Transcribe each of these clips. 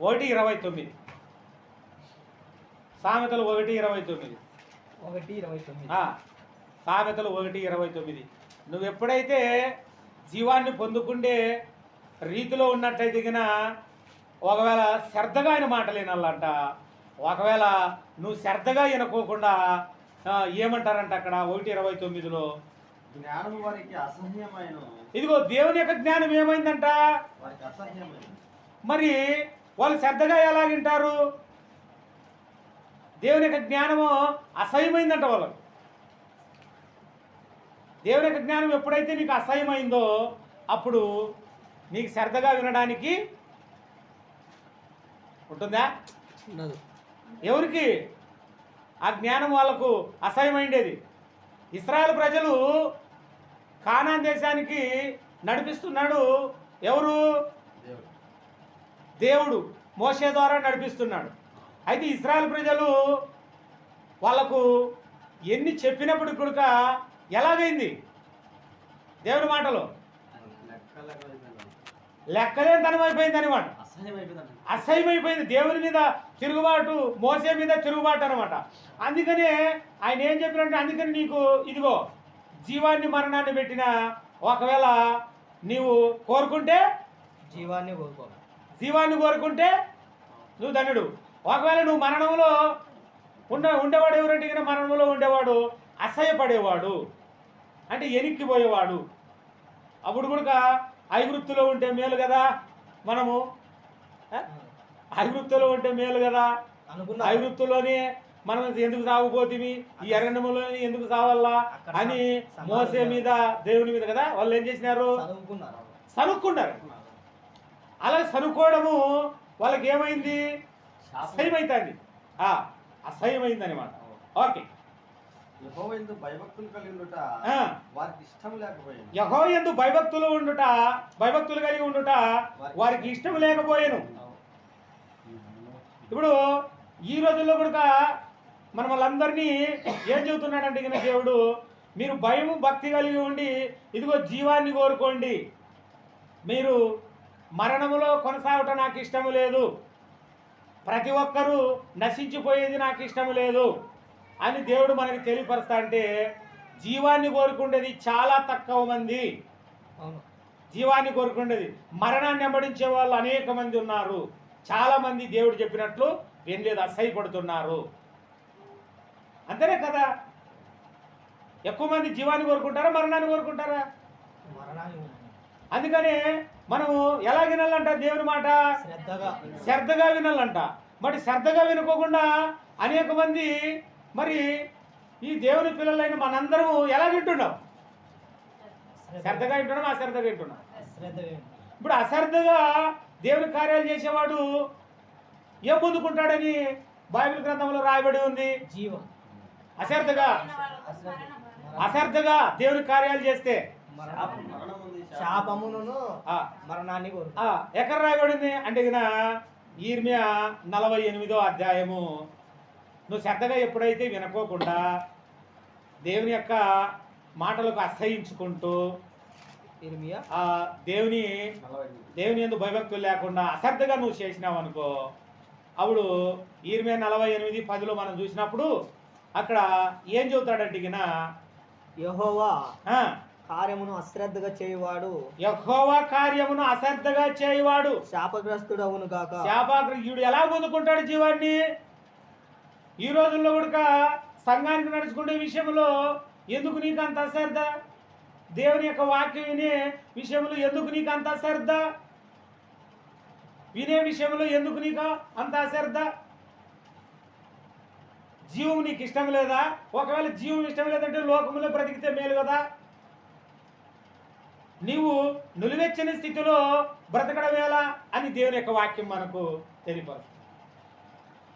ఒకటి ఇరవై తొమ్మిది. సామెతలు ఒకటి ఇరవై తొమ్మిది. ఒకటి ఇరవై తొమ్మిది. ఆ, సామెతలు ఒకటి ఇరవై తొమ్మిది. నువ్వు ఎప్పుడైతే జీవాన్ని పొందుకుండే రీతిలో ఉన్నట్టయితే గిన ఒకవేళ శ్రద్ధగా ఆయన మాటలు వినాలంట ఒకవేళ నువ్వు శ్రద్ధగా వినకోకుండా ఏమంటారంట అక్కడ ఒకటి ఇరవై తొమ్మిదిలో? జ్ఞానము వారికి అసహ్యమైన ఇదిగో దేవుని యొక్క జ్ఞానం ఏమైందంట? వారికి అసహ్యమైన మరి వాళ్ళు శ్రద్ధగా ఎలా వింటారు దేవుని యొక్క జ్ఞానము అసహ్యమైందంట వాళ్ళకు. దేవుని యొక్క జ్ఞానం ఎప్పుడైతే నీకు అసహ్యమైందో అప్పుడు నీకు శ్రద్ధగా వినడానికి ఉంటుందా? ఎవరికి? ఆ జ్ఞానం వాళ్ళకు అసహ్యమైండేది. ఇస్రాయల్ ప్రజలు కానాన్ దేశానికి నడిపిస్తున్నాడు ఎవరు? దేవుడు మోసే ద్వారా నడిపిస్తున్నాడు. అయితే ఇస్రాయల్ ప్రజలు వాళ్ళకు ఎన్ని చెప్పినప్పుడు కొడుక ఎలాగైంది? దేవుని మాటలు. లెక్కలేని తనం అయిపోయింది అనమాట అసహ్యం అసహ్యమైపోయింది. దేవుని మీద తిరుగుబాటు మోసే మీద తిరుగుబాటు అనమాట అందుకనే ఆయన ఏం చెప్పినంటే అందుకని నీకు ఇదిగో జీవాన్ని మరణాన్ని పెట్టిన ఒకవేళ నీవు కోరుకుంటే జీవాన్ని కోరుకోవాలి జీవాన్ని కోరుకుంటే నువ్వు ధన్యుడు ఒకవేళ నువ్వు మరణంలో ఉండ ఉండేవాడు ఎవరంటే మరణంలో ఉండేవాడు అసహ్యపడేవాడు అంటే ఎనిక్కిపోయేవాడు. అప్పుడు కూడా ఐవృత్తిలో ఉంటే మేలు కదా మనము? ఆ? ఐవృత్తిలో ఉంటే మేలు కదా? అనుకున్నా. ఐవృత్తిలోనే మనం ఎందుకు సాగుపోతివి ఈ ఎరణ్యములోనే ఎందుకు సావల్లా అని మోసే మీద దేవుని మీద కదా వాళ్ళు ఏం చేసినారు? సనుక్కున్నారు. అలా సనుక్కోవడము వాళ్ళకి ఏమైంది? అసహ్యమైంది ఆ, అసహ్యమైంది అనమాట ఓకే. భయభక్తులు కలిగి ఉండుట. వారికి ఇష్టం లేకపోయింది యహో ఎందు భయభక్తులు ఉండుట భయభక్తులు కలిగి ఉండుట వారికి ఇష్టం లేకపోయాను. ఇప్పుడు ఈ రోజుల్లో కూడా మనం వాళ్ళందరినీ ఏం చెబుతున్నాడంటే కనుక దేవుడు మీరు భయము భక్తి కలిగి ఉండి ఇదిగో జీవాన్ని కోరుకోండి. మీరు మరణములో కొనసాగటం నాకు ఇష్టము లేదు. ప్రతి ఒక్కరూ నశించిపోయేది నాకు ఇష్టం లేదు అని దేవుడు మనకి తెలియపరుస్తా అంటే జీవాన్ని కోరుకుండేది చాలా తక్కువ మంది. జీవాన్ని కోరుకునేది మరణాన్ని వెంబడించే వాళ్ళు అనేక మంది ఉన్నారు. చాలా మంది దేవుడు చెప్పినట్లు వినలేదు అసహ్యపడుతున్నారు అంతేనే కదా? ఎక్కువ మంది జీవాన్ని కోరుకుంటారా మరణాన్ని కోరుకుంటారా? మరణాన్ని అందుకని మనము ఎలా వినాలంట దేవుని మాట? శ్రద్ధగా శ్రద్ధగా వినాలంట. మరి శ్రద్ధగా వినుకోకుండా అనేక మంది మరి ఈ దేవుని పిల్లలైన మనందరము ఎలా వింటున్నాం? శ్రద్ధగా వింటున్నాం అశ్రద్ధగా వింటున్నాం శ్రద్ధగా ఇప్పుడు అశ్రద్ధగా దేవుని కార్యాలు చేసేవాడు ఏం పొందుకుంటాడని బైబిల్ గ్రంథంలో రాయబడి ఉంది? జీవం. అశ్రద్ధగా. అశ్రద్ధగా దేవుని కార్యాలు చేస్తే శాపమును ఆ, మరణాన్ని ఎక్కడ రాయబడింది? అంటే గిన ఈర్మియా నలభై ఎనిమిదో అధ్యాయము. నువ్వు శ్రద్ధగా ఎప్పుడైతే వినుకోకుండా దేవుని యొక్క మాటలకు అసహించుకుంటూ దేవుని. దేవుని ఎందు భయభక్తులు లేకుండా అశ్రద్ధగా నువ్వు చేసినావు అనుకో అప్పుడు ఈర్మే నలభై ఎనిమిది పదిలో మనం చూసినప్పుడు అక్కడ ఏం చెబుతాడంటే యెహోవా ఆ, కార్యమును అశ్రద్ధగా చేయువాడు. యెహోవా కార్యమును అశ్రద్ధగా చేయవాడు. శాపగ్రస్తుడవును గాక. శాపాగ్రహ్యుడు ఎలా పొందుకుంటాడు జీవాన్ని? ఈ రోజుల్లో కూడా సంఘానికి నడుచుకునే విషయంలో ఎందుకు నీకు అంత అశ్రద్ధ? దేవుని యొక్క వాక్యం వినే విషయంలో ఎందుకు నీకు అంత అశ్రద్ధ? వినే విషయంలో ఎందుకు నీకు అంత అశ్రద్ధ? జీవం నీకు ఇష్టం లేదా? ఒకవేళ జీవం ఇష్టం లేదంటే లోకములో బ్రతికితే మేలు కదా? నీవు నులివెచ్చని స్థితిలో బ్రతకడం ఎలా అని దేవుని యొక్క వాక్యం మనకు తెలియపరుస్తుంది.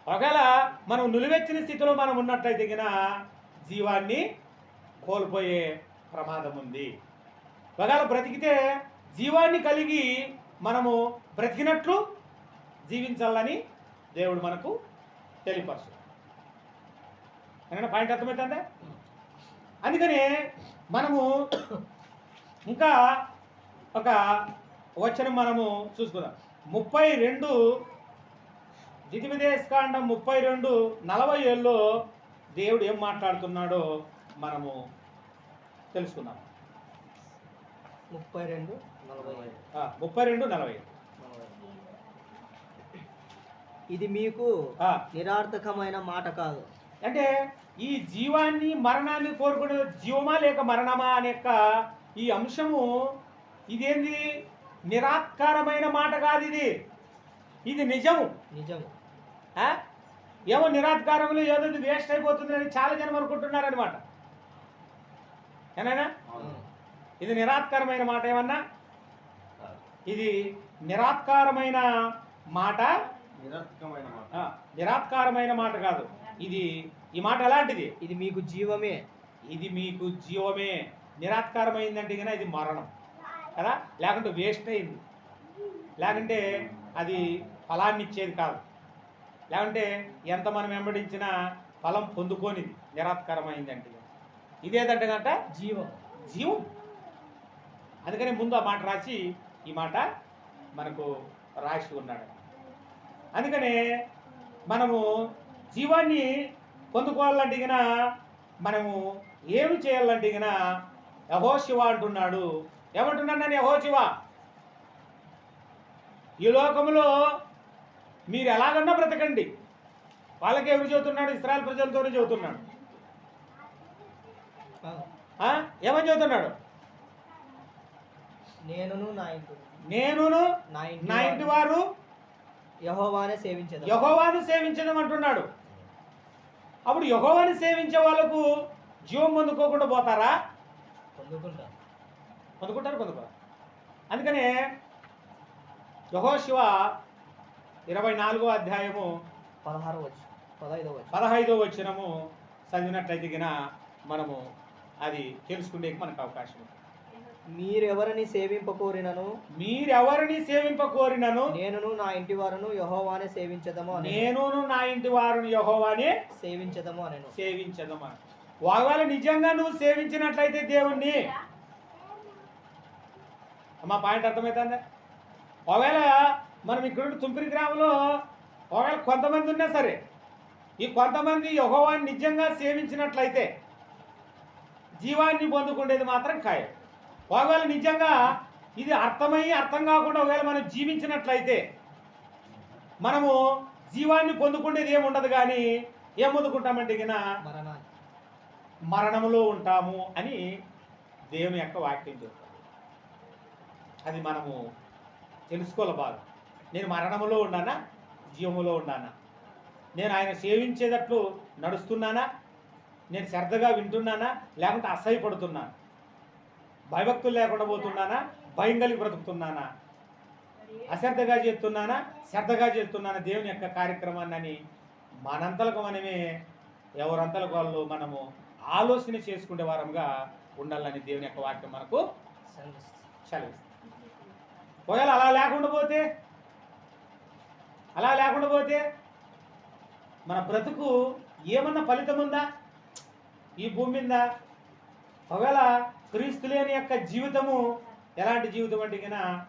ఒకవేళ మనం నులివెచ్చని స్థితిలో మనం ఉన్నట్లయితే గిన జీవాన్ని కోల్పోయే ప్రమాదం ఉంది. ఒకవేళ బ్రతికితే జీవాన్ని కలిగి మనము బ్రతికినట్లు జీవించాలని దేవుడు మనకు తెలియపరుస్తుంది పాయింట్ అర్థమవుతుందా? అందుకని మనము ఇంకా ఒక వచనం మనము చూసుకుందాం. ముప్పై రెండు దితివిదేశకాండం ముప్పై రెండు నలభై ఏళ్ళలో దేవుడు ఏం మాట్లాడుతున్నాడో మనము తెలుసుకుందాం. ముప్పై రెండు నలభై ముప్పై రెండు నలభై. ఇది మీకు నిరార్థకమైన మాట కాదు. అంటే ఈ జీవాన్ని మరణాన్ని కోరుకునే జీవమా లేక మరణమా అనే ఈ అంశము ఇదేంది? నిరాకారమైన మాట కాదు ఇది. ఇది నిజము. నిజము? ఏమో నిరాకారంలో ఏదో వేస్ట్ అయిపోతుందని చాలా జనం అనుకుంటున్నారు అనమాట ఏనాయనా అవును. ఇది నిరాత్కారమైన మాట ఏమన్నా. ఇది నిరాత్కారమైన మాట? నిరర్థకమైన మాట. ఆ, నిరాత్కారమైన మాట కాదు. ఇది ఈ మాట ఎలాంటిది? ఇది మీకు జీవమే. ఇది మీకు జీవమే. నిరాత్కారమైందంటే కనుక ఇది మరణం. కదా? లేకుంటే వేస్ట్ అయింది. లేకుంటే అది ఫలాన్ని ఇచ్చేది కాదు. లేకుంటే ఎంత మనం వెంబడించినా ఫలం పొందుకోనిది నిరాత్కారమైందంటే ఇదేదంటే కనుక? జీవం. జీవం. అందుకని ముందు ఆ మాట రాసి ఈ మాట మనకు రాసి ఉన్నాడు. అందుకనే మనము జీవాన్ని పొందుకోవాలంటే మనము ఏమి చేయాలంటే గిన యహోశివ అంటున్నాడు. ఏమంటున్నాడు నేను యహోశివ ఈ లోకంలో మీరు ఎలాగన్నా బ్రతకండి. వాళ్ళకి ఎవరు చెబుతున్నాడు ఇస్రాయల్ ప్రజలతోనే చెబుతున్నాడు? ఏమని చెబుతున్నాడు నేనును నా ఇంటి నేనును నా ఇంటి వారు యెహోవానే సేవించదు యహోవాను సేవించడం అంటున్నాడు. అప్పుడు యహోవాని సేవించే వాళ్ళకు జీవం పొందుకోకుండా పోతారా? పొందుకుంటారు పొందుకుంటారు పొందుకోరు. అందుకనే యహోశివ ఇరవై నాలుగో అధ్యాయము పదహారు వచ్చు పదహైదో వచ్చు పదహైదో వచ్చినము చదివినట్లయితే గిన మనము అది తెలుసుకునే మనకు అవకాశం ఉంది. మీరెవరిని సేవింపకోరినను? మీరెవరిని సేవింపకోరినను? నేనును నా ఇంటి వారును యెహోవానే సేవించదము అని నేనును నా ఇంటి వారిని యహోవాని సేవించదము అనెను. సేవించదమా ఒకవేళ నిజంగా నువ్వు సేవించినట్లయితే దేవుణ్ణి. అమ్మా పాయింట్ అర్థమవుతుందా ఒకవేళ మనం ఇక్కడ తుంపిరి గ్రామంలో ఒకవేళ కొంతమంది ఉన్నా సరే ఈ కొంతమంది యహోవాన్ని నిజంగా సేవించినట్లయితే జీవాన్ని పొందుకునేది మాత్రం ఖాయం. ఒకవేళ నిజంగా ఇది అర్థమయ్యి అర్థం కాకుండా ఒకవేళ మనం జీవించినట్లయితే మనము జీవాన్ని పొందుకునేది ఏముండదు కానీ ఏం పొందుకుంటామంటే మరణములో ఉంటాము అని దేవుని యొక్క వాక్యం చెప్తాను అది మనము తెలుసుకోవాలి బాగా. నేను మరణములో ఉన్నానా? జీవములో ఉన్నానా? నేను ఆయన సేవించేటట్లు నడుస్తున్నానా? నేను శ్రద్ధగా వింటున్నానా? లేకుంటే అసహ్యపడుతున్నానా? భయభక్తులు లేకుండా పోతున్నానా? భయం కలిగి బ్రతుకుతున్నానా? అశ్రద్ధగా చేస్తున్నానా? శ్రద్ధగా చేస్తున్నానా దేవుని యొక్క కార్యక్రమాన్ని అని మనంతలకు మనమే ఎవరంతలకు వాళ్ళు మనము ఆలోచన చేసుకునే వారంగా ఉండాలని దేవుని యొక్క వాక్యం మనకు సెలవిస్తుంది. ఒకవేళ అలా లేకుండా పోతే? అలా లేకుండా పోతే? మన బ్రతుకు ఏమన్నా ఫలితం ఉందా? ఈ భూమి మీద? ఒకవేళ క్రీస్తు లేని యొక్క జీవితము ఎలాంటి జీవితం అంటే కన్నా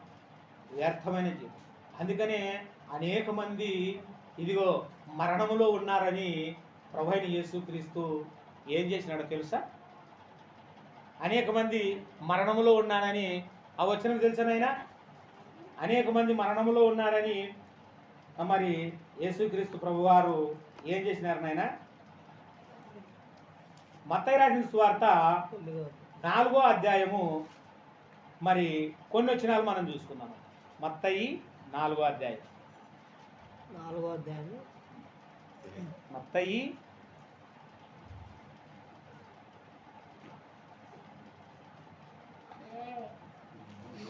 వ్యర్థమైన జీవితం. అందుకనే అనేక మంది ఇదిగో మరణములో ఉన్నారని ప్రభైన యేసుక్రీస్తు ఏం చేసినాడో తెలుసా? అనేక మంది మరణములో ఉన్నానని ఆ వచనం తెలుసనైనా అనేక మంది మరణములో ఉన్నారని మరి యేసుక్రీస్తు ప్రభువారు ఏం చేసినారు నాయన? మత్తయి రాసిన సువార్త నాలుగో అధ్యాయము మరి కొన్ని వచ్చినాలు మనం చూసుకుందాం. మత్తయి నాలుగో అధ్యాయం. నాలుగో అధ్యాయం మత్తయి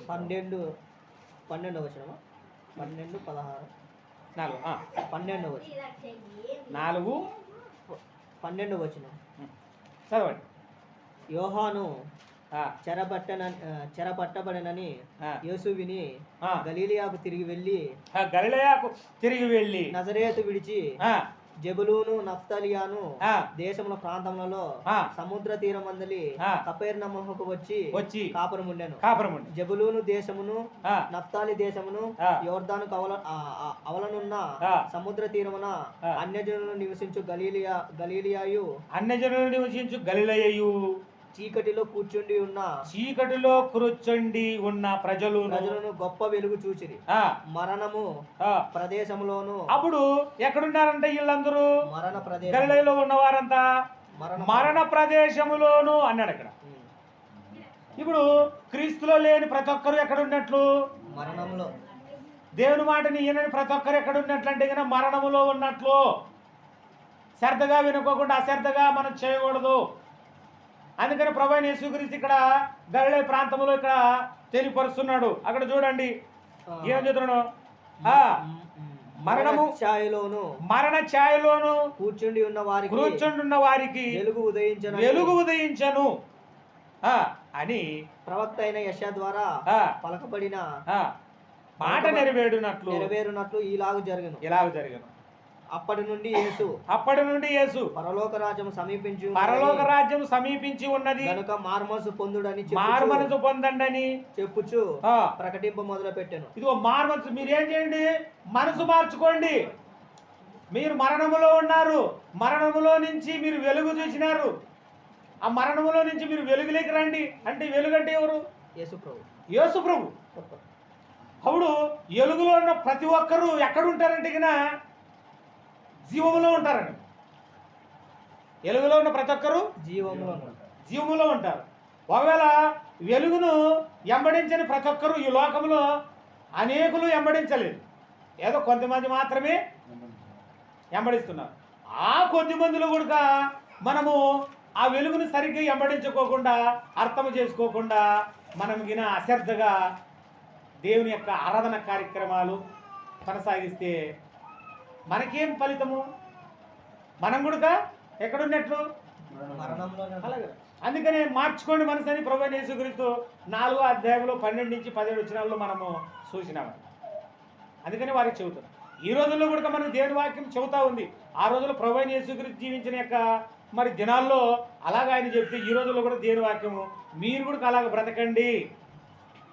పన్నెండు పన్నెండు వచ్చినమా పన్నెండు పదహారు. నాలుగు పన్నెండు వచ్చిన నాలుగు. పన్నెండు వచ్చిన చదవండి. యోహాను చెరపట్టబడినని ఆ, యేసు విని. గలీలియాకు తిరిగి వెళ్ళి గలిలయకు తిరిగి వెళ్ళి నజరేతు విడిచి జబులూను నఫ్తలియాను దేశముల ప్రాంతములలో సముద్ర తీరమందలి ఆ. కపేర్నమహకు వచ్చి వచ్చి కాపురం ఉండెను కాపురం జబులూను దేశమును నఫ్తాలి దేశమును. యోర్దాను కవల అవలనున్న. సముద్ర తీరమున. అన్యజనులు నివసించు గలీలియా గలీలియాయు అన్యజనులు నివసించు గలిలయు చీకటిలో కూర్చుండి ఉన్న చీకటిలో కూర్చొండి ఉన్న ప్రజలు ప్రజలను గొప్ప వెలుగు చూచిరి. మరణము ప్రదేశములోను అప్పుడు ఎక్కడున్నారంట వీళ్ళందరూ? మరణ ప్రదేశం గలిలయలో ఉన్నవారంతా మరణ మరణ ప్రదేశములోను అన్నాడు అక్కడ. ఇప్పుడు క్రీస్తులో లేని ప్రతి ఒక్కరు ఎక్కడ ఉన్నట్లు మరణంలో దేవుని మాటని ఈయనని ప్రతి ఒక్కరు ఎక్కడ ఉన్నట్లు అంటే కనుక మరణములో ఉన్నట్లు. శ్రద్ధగా వినుకోకుండా అశ్రద్ధగా మనం చేయకూడదు. అందుకని ప్రభు అయిన యేసుక్రీస్తు ఇక్కడ గలిలే ప్రాంతంలో ఇక్కడ తెలియపరుస్తున్నాడు. అక్కడ చూడండి. ఏం చెప్తున్నాడు. మరణము ఛాయలోను మరణ ఛాయలోను కూర్చుండి ఉన్న వారికి కూర్చుండున్న వారికి వెలుగు ఉదయించను వెలుగు ఉదయించను. ఆ, అని ప్రవక్త అయిన యశ ద్వారా ఆ, పలకబడిన మాట నెరవేరునట్లు నెరవేరునట్లు ఈలాగు జరుగును. ఇలాగ జరిగను. అప్పటి నుండి యేసు అప్పటి నుండి యేసు పరలోక రాజ్యం సమీపించి పరలోక రాజ్యం సమీపించి ఉన్నది. గనుక మార్మసు పొందుడని మారుమనసు పొందండి చెప్పుచు. ప్రకటింప మొదలు పెట్టాను ఇదిగో మారుమనసు మీరు ఏం చేయండి? మనసు మార్చుకోండి. మీరు మరణములో ఉన్నారు. మరణములో నుంచి మీరు వెలుగు చూసినారు. ఆ మరణములో నుంచి మీరు వెలుగులోకి రండి. అంటే వెలుగు అంటే ఎవరు? యేసు ప్రభు. యేసు ప్రభు. అప్పుడు వెలుగులో ఉన్న ప్రతి ఒక్కరూ ఎక్కడ ఉంటారంటే గిన జీవములో ఉంటారండి. వెలుగులో ఉన్న ప్రతి ఒక్కరూ జీవములో జీవములో ఉంటారు. ఒకవేళ వెలుగును ఎంబడించని ప్రతి ఒక్కరూ ఈ లోకంలో అనేకులు ఎంబడించలేదు ఏదో కొంతమంది మాత్రమే ఎంబడిస్తున్నారు ఆ కొద్ది మందిలో కూడా మనము ఆ వెలుగును సరిగ్గా ఎంబడించుకోకుండా అర్థం చేసుకోకుండా మనం గిన అశ్రద్ధగా దేవుని యొక్క ఆరాధన కార్యక్రమాలు కొనసాగిస్తే మనకేం ఫలితము? మనం కూడా ఎక్కడున్నట్లు? అలాగే. అందుకనే మార్చుకోండి మనసు అని ప్రభు యేసుక్రీస్తు నాలుగో అధ్యాయంలో పన్నెండు నుంచి పదిహేడు వచ్చినాల్లో మనము చూసినాము అందుకని వారికి చెబుతాం ఈ రోజుల్లో కూడా మనకు దేవుని వాక్యం చెబుతా ఉంది. ఆ రోజుల్లో ప్రభు యేసుక్రీస్తు జీవించిన యొక్క మరి దినాల్లో అలాగ ఆయన చెప్తే ఈ రోజుల్లో కూడా దేవుని వాక్యము మీరు కూడా అలాగ బ్రతకండి.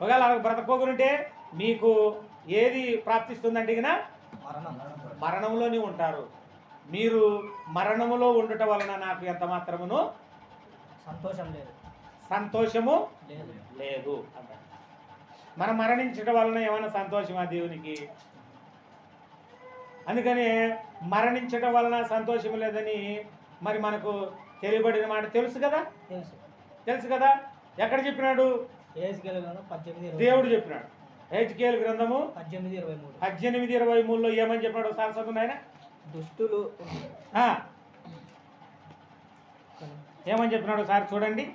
ఒకవేళ అలాగ బ్రతకోకుంటే మీకు ఏది ప్రాప్తిస్తుందంటే గిన? మరణం. మరణంలోనే ఉంటారు. మీరు మరణములో ఉండటం వలన నాకు ఎంత మాత్రమును? సంతోషం లేదు. సంతోషము లేదు. అంటారు. మనం మరణించడం వలన ఏమైనా సంతోషమా దేవునికి? అందుకని మరణించడం వలన సంతోషం లేదని మరి మనకు తెలియబడిన మాట తెలుసు కదా? తెలుసు. తెలుసు కదా? ఎక్కడ చెప్పినాడు? దేవుడు చెప్పినాడు. హెచ్కేల్ గ్రంథము పద్దెనిమిది ఇరవై మూడు. పద్దెనిమిది ఇరవై మూడులో ఏమని చెప్పినాడు సార్ చదువు ఆయన దుష్టులు. ఏమని చెప్పినాడు సార్ చూడండి.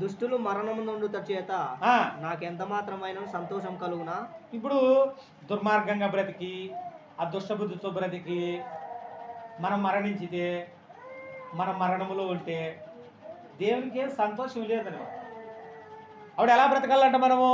దుష్టులు మరణము నుండుట చేత నాకెంత మాత్రమైన సంతోషం కలుగునా? ఇప్పుడు దుర్మార్గంగా బ్రతికి ఆ దుష్టబుద్ధితో బ్రతికి మనం మరణించితే మనం మరణములో ఉంటే దేవునికి ఏం సంతోషం లేదని ఆవిడ ఎలా బ్రతకాలంట మనము?